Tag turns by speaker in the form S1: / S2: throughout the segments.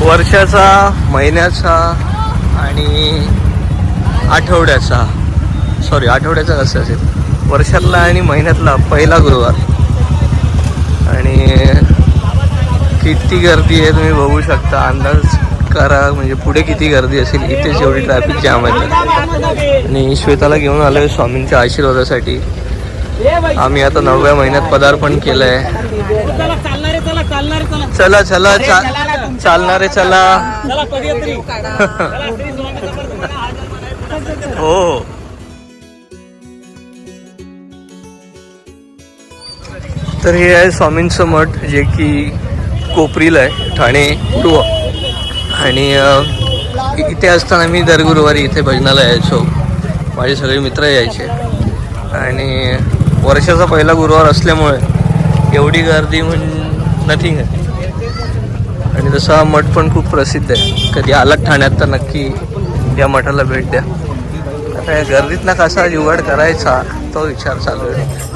S1: वर्षाचा महिन्याचा आणि आठवड्याचा. सॉरी आठवड्याचा कसं असेल? वर्षातला आणि महिन्यातला पहिला गुरुवार. आणि किती गर्दी आहे तुम्ही बघू शकता. अंदाज करा म्हणजे पुढे किती गर्दी असेल इथेच एवढी ट्रॅफिक जाम आहे. आणि श्वेताला घेऊन आलोय स्वामींच्या आशीर्वादासाठी. आम्ही आता नवव्या महिन्यात पदार्पण
S2: चला चालणारे चला चला.
S1: चला चालणारे चला.
S2: म्हणा,
S1: हो हो. तर हे आहे स्वामींचं मठ जे की कोपरीला आहे ठाणे पूर्व आणि इथे असताना मी दर गुरुवारी इथे भजनाला यायचो. माझे सगळे मित्र यायचे. आणि वर्षाचा पहिला गुरुवार असल्यामुळे एवढी गर्दी म्हणजे नथिंग आहे. आणि तसा हा मठ पण खूप प्रसिद्ध आहे. कधी आलात ठाण्यात तर नक्की या मठाला भेट द्या. आता या गर्दीतनं कसा जुगाड करायचा तो विचार चालू आहे.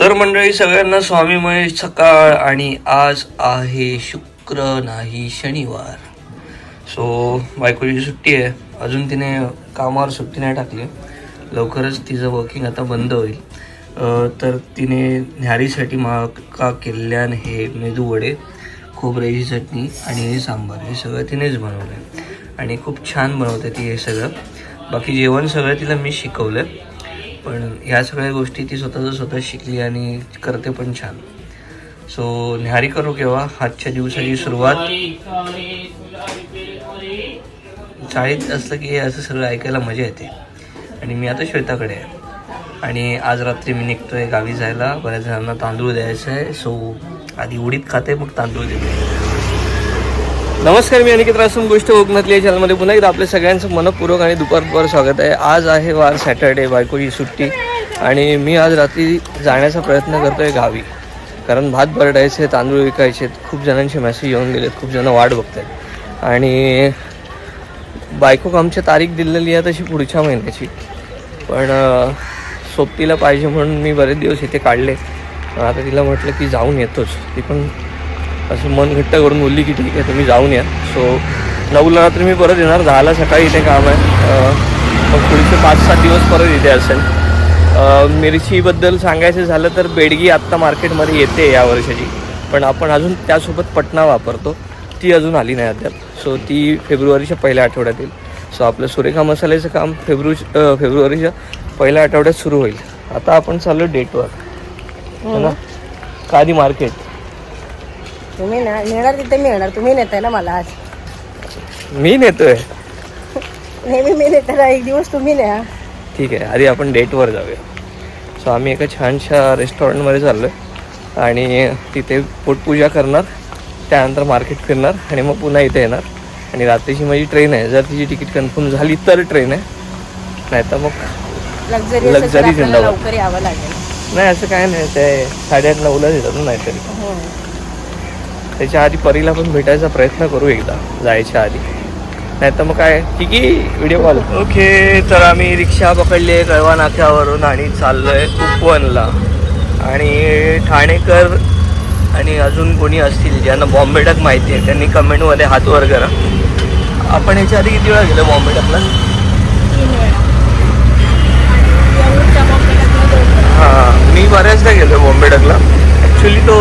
S1: तर मंडळी सगळ्यांना स्वामीमय सकाळ आणि आज आहे शुक्र नाही शनिवार. सो बायकोची सुट्टी आहे. अजून तिने कामावर सुट्टी नाही टाकली. लवकरच तिचं वर्किंग आता बंद होईल. तर तिने न्यारीसाठी माका केल्यान हे मेदू वडे खोबऱ्याची चटणी आणि हे सांबार हे सगळं तिनेच बनवलं आहे आणि खूप छान बनवते ती हे सगळं. बाकी जेवण सगळं तिला मी शिकवलं पण ह्या सगळ्या गोष्टी ती स्वतःच स्वतः शिकली आणि करते पण छान. सो न्याहारी करू केव्हा? आजच्या दिवसाची सुरुवात. चाळीत असलं की हे असं सगळं ऐकायला मजा येते. आणि मी आता श्वेताकडे आहे. आणि आज रात्री मी निघतोय गावी जायला. बऱ्याच जणांना तांदूळ द्यायचं आहे सो आधी उडीद खाते मग तांदूळ देते. नमस्कार मी अनिकेत रासून गोष्ट कोकणातली या चॅनलमध्ये पुन्हा एकदा आपल्या सगळ्यांचं मनपूर्वक आणि दुपार दुपार स्वागत आहे. आज आहे वार सॅटर्डे बायकोची सुट्टी आणि मी आज रात्री जाण्याचा प्रयत्न करतो आहे गावी. कारण भात भरडायचे तांदूळ विकायचे खूप जणांचे मेसेज येऊन गेलेत खूप जणं वाट बघत आहेत आणि बायकोक आमच्या तारीख दिलेली आहे तशी पुढच्या महिन्याची. पण सोबतीला पाहिजे म्हणून मी बरेच दिवस इथे काढले. आता तिला म्हटलं की जाऊन येतोच. ती पण असं मन घट्ट करून बोलली की ठीक आहे तुम्ही जाऊन या. सो नऊला रात्री मी परत येणार. दहाला सकाळी इथे काम आहे. मग पुढचे पाच सात दिवस परत इथे असेल. मिरचीबद्दल सांगायचं झालं तर बेडगी आत्ता मार्केटमध्ये येते या वर्षाची. पण आपण अजून त्यासोबत पटना वापरतो. ती अजून आली नाही अद्याप. सो ती फेब्रुवारीच्या पहिल्या आठवड्यात येईल. सो आपलं सुरेखा मसाल्याचं काम फेब्रुवारी फेब्रुवारीच्या पहिल्या आठवड्यात सुरू होईल. आता आपण चाललो डेटवर. है ना? कादी मार्केट.
S2: तुम्ही ना नेणार तिथे मी येणार तुम्ही नेताय ना मला आज.
S1: मी नेतोय.
S2: नेहमी मी नेते ना एक दिवस तुम्ही न्या.
S1: ठीक आहे आधी आपण डेटवर जाऊया. सो आम्ही एका छानशा रेस्टॉरंटमध्ये चाललो आहे आणि तिथे पोटपूजा करणार त्यानंतर मार्केट फिरणार आणि मग पुन्हा इथे येणार. आणि रात्रीची माझी ट्रेन आहे. जर तिची तिकीट कन्फर्म झाली तर ट्रेन आहे. नाही तर मग
S2: लक्झरी
S1: जिंदाबाद.
S2: लवकर यावं लागेल.
S1: नाही असं काय नाही ते साडेआठ नऊलाच येतात ना नाहीतरी.
S2: हो.
S1: त्याच्या आधी परीला पण भेटायचा प्रयत्न करू एकदा जायच्या आधी. नाही तर मग काय ठीक आहे व्हिडिओ कॉल ओके तर आम्ही रिक्षा पकडली आहे कळवा नाक्यावरून आणि चाललोय उपवनला आणि ठाणेकर आणि अजून कोणी असतील ज्यांना बॉम्बे डक माहिती आहे त्यांनी कमेंटमध्ये हात वर करा. आपण याच्या आधी किती वेळा गेलो बॉम्बे डकला? हां मी बऱ्याचदा गेलो बॉम्बे डकला. ॲक्च्युली तो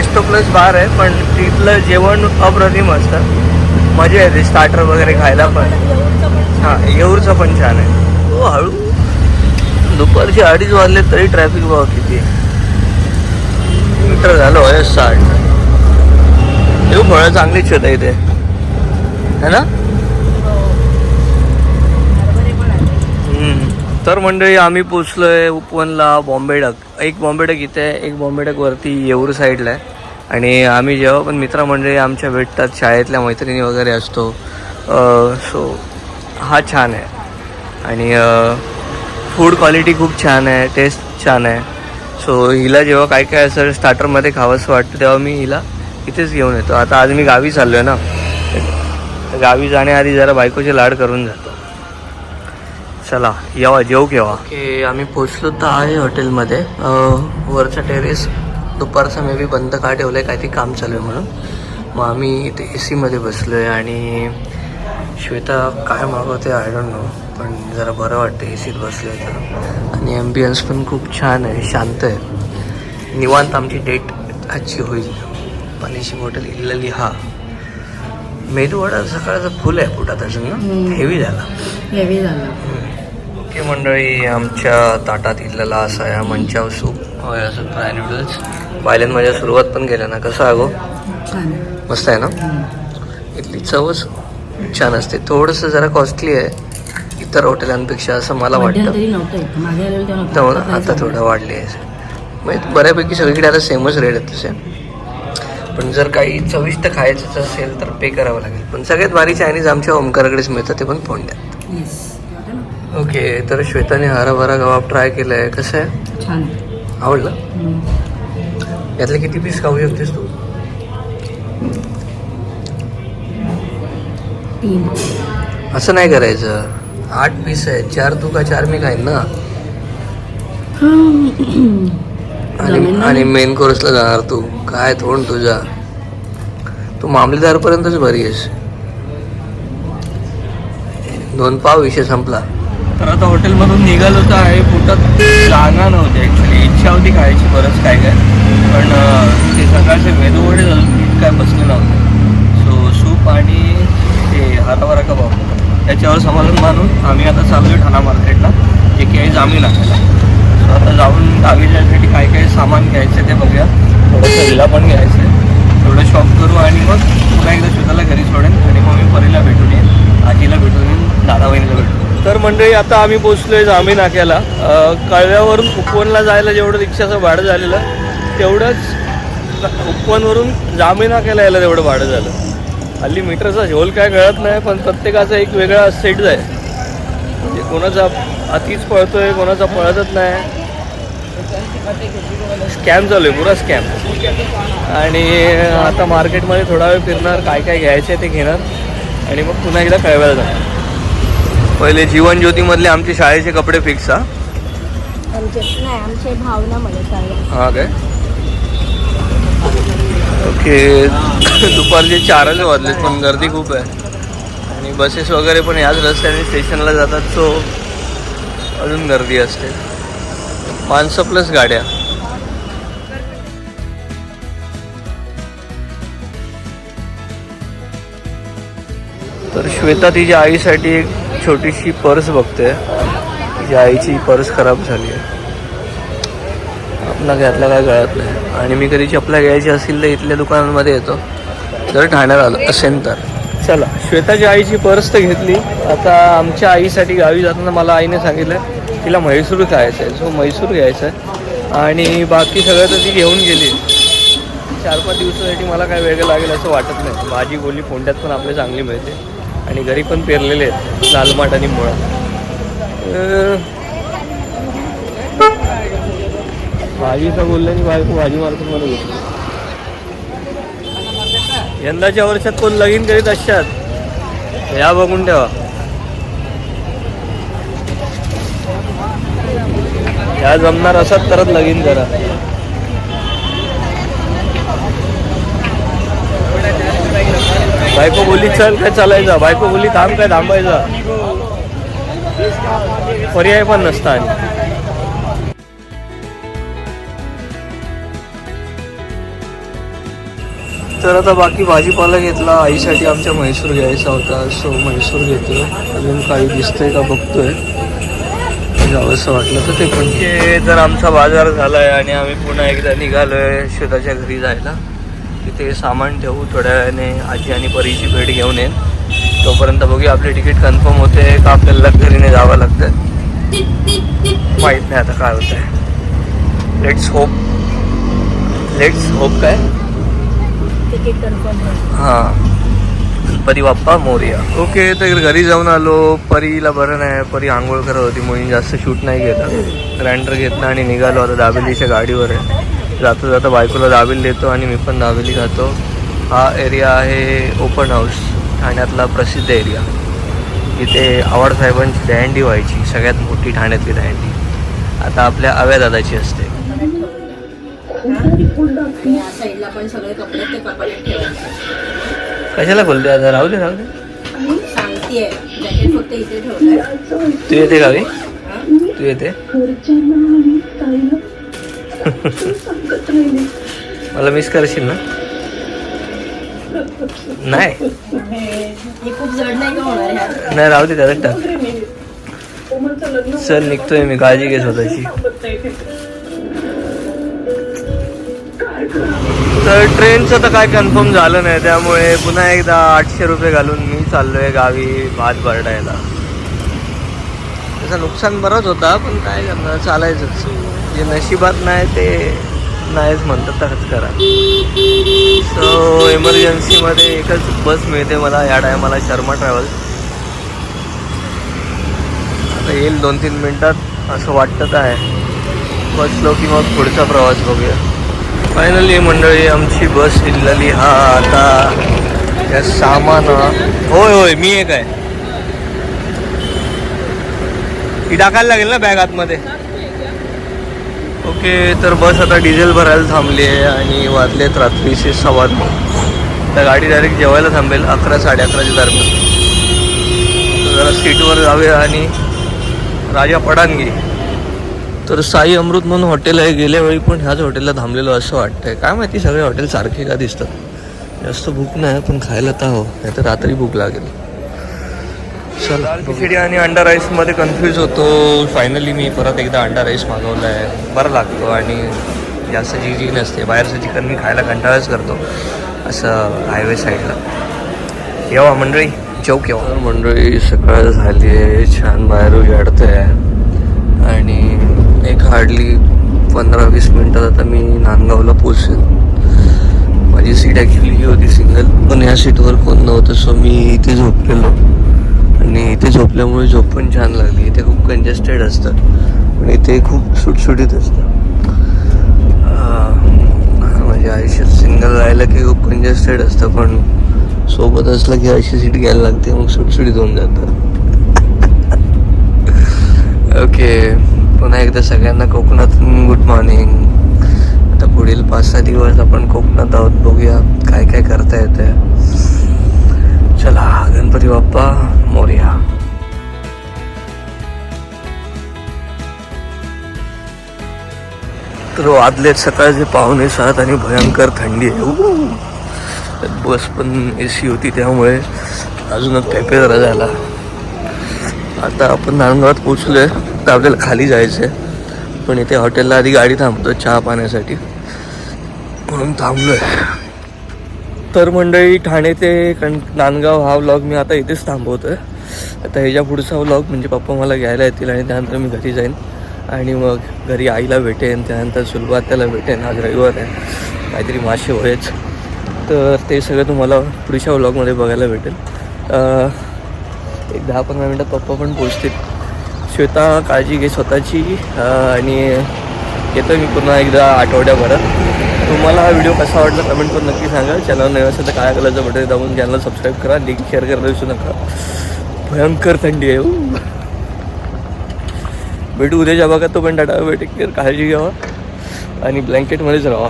S1: रेस्टो प्लस बार आहे पण तिथलं जेवण अप्रतिम असतं. मजा येते स्टार्टर वगैरे खायला पण. हां येऊरचं पण छान आहे. हो हळू. दुपारचे अडीच वाजले तरी ट्रॅफिक भाव किती आहे. मीटर झालं आहे साठ. येऊ फळं चांगलीच होतं इथे है ना? तर मंडळी आम्ही पोचलो आहे उपवनला बॉम्बेडक एक बॉम्बेडक इथे आहे एक बॉम्बेडकवरती येऊर साईडला आहे. आणि आम्ही जेव्हा पण मित्रमंडळी आमच्या भेटतात शाळेतल्या मैत्रिणी वगैरे असतो सो हा छान आहे. आणि फूड क्वालिटी खूप छान आहे टेस्ट छान आहे. सो हिला जेव्हा काय काय असं स्टार्टरमध्ये खावंसं वाटतं तेव्हा मी हिला इथेच घेऊन येतो. आता आज मी गावी चाललो आहे ना. गावी जाण्याआधी जरा बायकोचे लाड करून जातो. चला येवा जेव केव्हा ओके आम्ही पोचलो तर आहे हॉटेलमध्ये. वरचा टेरेस दुपारचा मे बी बंद का ठेवलं आहे काहीतरी काम चालू आहे म्हणून. मग आम्ही इथे ए सीमध्ये बसलो आहे आणि श्वेता काय मागवते आय डोंट नो पण जरा बरं वाटतं ए सीत बसलो तर. आणि ॲम्बियन्स पण खूप छान आहे शांत आहे. निवांत आमची डेट आजची होईल. पाण्याची बॉटल इल्लली हा. मेदूवडा सकाळचं फुल आहे पोटात अजून ना हेवी झाला.
S2: हेवी झालं.
S1: ओके मंडळी आमच्या ताटात इथलेला असा या मंचाव सूप. होय असं फ्राय नूडल्स बायलेन माझ्या सुरुवात पण केल्या ना. कसं अगो मस्त आहे ना? इथली चवच छान असते. थोडंसं जरा कॉस्टली आहे. इतर हॉटेलांपेक्षा असं मला वाटतं.
S2: आता
S1: थोडं वाढली आहे. म्हणजे बऱ्यापैकी सगळीकडे आता सेमच रेट आहेत तसे. पण जर काही चविष्ट खायचंच असेल तर पे करावं लागेल. पण सगळ्यात भारी चायनीज आमच्या ओमकाराकडेच मिळतं ते पण फोंड्यात? ओके तर श्वेताने हराभरा कबाब ट्राय केलं आहे कसं आहे?
S2: छान.
S1: आवडलं. यातले किती पीस खाऊ शकतेस तू?
S2: तीन.
S1: असं नाही करायचं. आठ पीस आहेत. चार तू का चार मी खाईन ना? आणि? आणि मेन कोर्सला जाणार तू. काय तोंड तुझा? तू मामलेदारपर्यंतच बरी आहेस. दोन पाव विषय संपला. तर आता हॉटेलमधून निघालो तर आहे पोटात जागा नव्हती ॲक्च्युली इच्छा होती खायची बरंच काय काय. पण ते सकाळचे वेदोवडे झालं नीट काय बसले नव्हते सो सूप आणि ते हरावरा कबाब. त्याच्यावर समाधान मानून आम्ही आता चाललोय ठाणा मार्केटला जे की आहे जामीन आपल्याला सो आता जाऊन गावी जायसाठी काय काय सामान घ्यायचं ते बघूया. थोडंसं हिला पण घ्यायचं आहे थोडं शॉप करू आणि मग पुन्हा एकदा स्वतःला घरी सोडेन. आणि मग मी परीला भेटून येईन आजीला भेटून येईन दादा बहिणीला भेटून तर मंडळी आता आम्ही पोचलोय जामी नाक्याला कळव्यावरून उपवनला जायला जेवढं रिक्षाचं भाडं झालेलं तेवढंच उपवनवरून जामी नाक्याला यायला तेवढं भाडं झालं. हल्ली मीटरचा झोल काय कळत नाही पण प्रत्येकाचा एक वेगळा सेट आहे म्हणजे कोणाचा अतिच पळतोय कोणाचा पळतच नाही. स्कॅम चालू आहे पुरा स्कॅम. आणि आता मार्केटमध्ये थोडा वेळ फिरणार काय काय घ्यायचं आहे ते घेणार. आणि मग पुन्हा एकदा कळवायला जाणार. पहिले जीवन ज्योतीमधले आमचे शाळेचे कपडे फिक्स हा
S2: आमचे नाही आमचे भावना मध्ये चालले
S1: हा काय? ओके. दुपारचे चारच वाजलेत पण गर्दी खूप आहे. आणि बसेस वगैरे पण याच रस्त्याने स्टेशनला जातात सो अजून गर्दी असते. माणसं प्लस गाड्या. तर श्वेता तिच्या आईसाठी एक छोटीशी पर्स बघते. तिच्या आईची पर्स खराब झाली आहे. आपला घ्यातला काय कळत नाही. आणि मी कधी चपला घ्यायची असतील तर इथल्या दुकानांमध्ये येतो. जर ठाण्यात आलं असेल तर. चला श्वेताच्या आईची पर्स तर घेतली. आता आमच्या आईसाठी गावी जाताना मला आईने सांगितलं तिला म्हैसूर खायचं आहे सो म्हैसूर घ्यायचं आहे आणि बाकी सगळं तर ती घेऊन गेली. चार पाच दिवसासाठी मला काय वेगळं लागेल असं वाटत नाही. भाजी बोली फोंड्यात पण आपल्या चांगली मिळते. आणि घरी पण पेरलेले आहेत लाल माठ आणि मुळा. भाजीचं बोलल्याने बायको भाजी मार्केटमध्ये घेतली यंदाच्या वर्षात कोण लगीन करीत असतात या बघून ठेवा. या जमणार असत तरच लगीन करा. बायको बोली चल काय चालायचा? बायको बोली थांब काय थांबायचा? पर्याय पण नसता आणि. तर आता बाकी भाजीपाला घेतला. आईसाठी आमच्या म्हैसूर घ्यायचा होता. सो म्हैसूर घेतलं अजून काही दिसतंय का बघतोय. जावंसं वाटलं तर ते पण. जर आमचा बाजार झालाय आणि आम्ही पुन्हा एकदा निघालोय शेताच्या घरी जायला. तिथे सामान ठेवू थोड्या वेळाने आजी आणि परीची भेट घेऊन येईन. तोपर्यंत बघूया आपले तिकीट कन्फर्म होते का आपल्याला लक्झरीने जावं लागतं माहीत नाही आता काय होत आहे लेट्स होप लेट्स होप काय
S2: तिकीट कन्फर्म
S1: हां. परी बाप्पा मोर्या. ओके तर घरी जाऊन आलो. परीला बरं नाही. परी आंघोळ करत होती. म्हणून जास्त शूट नाही घेत ग्राइंडर घेतला आणि निघालो आता दाबेलीच्या गाडीवर. आहे जाता जाता बायकोला दाबेली देतो आणि मी पण दाबेली खातो. हा एरिया आहे ओपन हाऊस ठाण्यातला प्रसिद्ध एरिया. इथे आवाडसाहेबांची दहंडी व्हायची सगळ्यात मोठी ठाण्यातली दहंडी आता आपल्या आव्या दादाची असते. कशाला खोलते आता? राहू दे राहू दे. तू येते गावी? तू येते? मला मिस करशील ना? नाही.
S2: हे नाही
S1: राहू दे त्याच्यात टाक. चल निघतोय मी काळजी घे स्वतःची. तर ट्रेनचं तर काय कन्फर्म झालं नाही त्यामुळे पुन्हा एकदा आठशे रुपये घालून मी चाललोय गावी भात भरडायला. त्याचं नुकसान बरंच होता पण काय करणार चालायचंच. जे नशिबात नाही ते नाहीच म्हणतात तसंच करा. सो इमर्जन्सीमध्ये एकच बस मिळते मला या टायमाला शर्मा ट्रॅव्हल आता येईल दोन तीन मिनटात असं वाटतं आहे. बसलो की मग पुढचा प्रवास बघूया. फायनली मंडळी आमची बस निघाली. हा आता या सामान होय होय मी एक आहे. ही टाकायला लागेल ना बॅग आतमध्ये? ओके तर बस आता डिझेल भरायला थांबली आहे आणि वाजलेत रात्रीचे सव्वा नऊ तर गाडी डायरेक्ट जेवायला थांबेल अकरा साडे अकराच्या दरम्यान. जरा सीटवर जाऊया आणि राजा पडानगी. तर साई अमृत म्हणून हॉटेल आहे गेल्या वेळी पण ह्याच हॉटेलला थांबलेलो असं वाटतंय. काय माहिती सगळे हॉटेल सारखे का दिसतात? जास्त भूक नाही पण खायला तर हो नाही तर रात्री भूक लागेल. चला खिचडी आणि अंडा राईसमध्ये कन्फ्यूज होतो. फायनली मी परत एकदा अंडा राईस मागवला आहे बरं लागतो आणि जास्त जी जी नसते. बाहेरचं चिकन मी खायला कंटाळाच करतो. असं हायवे साईडला येवा मंडळी जेव केव्हा मंडळी सकाळ झाली आहे. छान बाहेर उजाडते आहे आणि एक हार्डली पंधरा वीस मिनटात आता मी नांदगावला पोचेल माझी सीट ॲक्च्युली ही होती सिंगल पण ह्या सीटवर कोण नव्हतं सो मी इथे झोपलेलो. आणि इथे झोपल्यामुळे झोप पण छान लागली. इथे खूप कंजेस्टेड असतं पण इथे खूप सुटसुटीत असतं म्हणजे आयुष्यात सिंगल राहिलं की खूप कंजेस्टेड असतं पण सोबत असलं की अशी सीट घ्यायला लागते मग सुटसुटीत होऊन जातं. ओके पुन्हा एकदा सगळ्यांना कोकणातून गुड मॉर्निंग आता पुढील पाच सहा दिवस आपण कोकणात आहोत बघूया काय काय करता येतंय. चला गणपती बाप्पा मोर्या. तर हो, वाजलेत सकाळचे पाहुणे सात आणि भयंकर थंडी आहे बस पण ए सी होती त्यामुळे अजूनच पेपे जरा झाला. आता आपण नांदगावात पोचलोय तर आपल्याला खाली जायचं आहे पण इथे हॉटेलला आधी गाडी थांबतो चहा पाण्यासाठी. म्हणून थांबलोय. तर मंडळी ठाणे ते कण नांदगाव हा व्लॉग मी आता इथेच थांबवतो आहे आता ह्याच्या पुढचा व्लॉग म्हणजे पप्पा मला घ्यायला येतील आणि त्यानंतर मी घरी जाईन. आणि मग घरी आईला भेटेन त्यानंतर सुलभात त्याला भेटेन आज रविवार आहे. काहीतरी मासे व्हायच तर ते सगळं तुम्हाला पुढच्या व्लॉगमध्ये बघायला भेटेल. एक दहा पंधरा मिनटात पप्पा पण पोचतील श्वेता काळजी घे स्वतःची. आणि येतो मी पुन्हा एकदा आठवड्याभरात. तुम्हाला हा व्हिडिओ कसा वाटला कमेंट करून नक्की सांगा. चॅनल नवीन असेल तर काय कलरचं बटन दाबून चॅनल सबस्क्राईब करा. लिंक शेअर करायला विसरू नका. भयंकर थंडी आहे हो. भेटू उद्याच्या भागात तो पण टाटा टेक केअर काळजी घ्यावा आणि ब्लँकेटमध्येच राहा.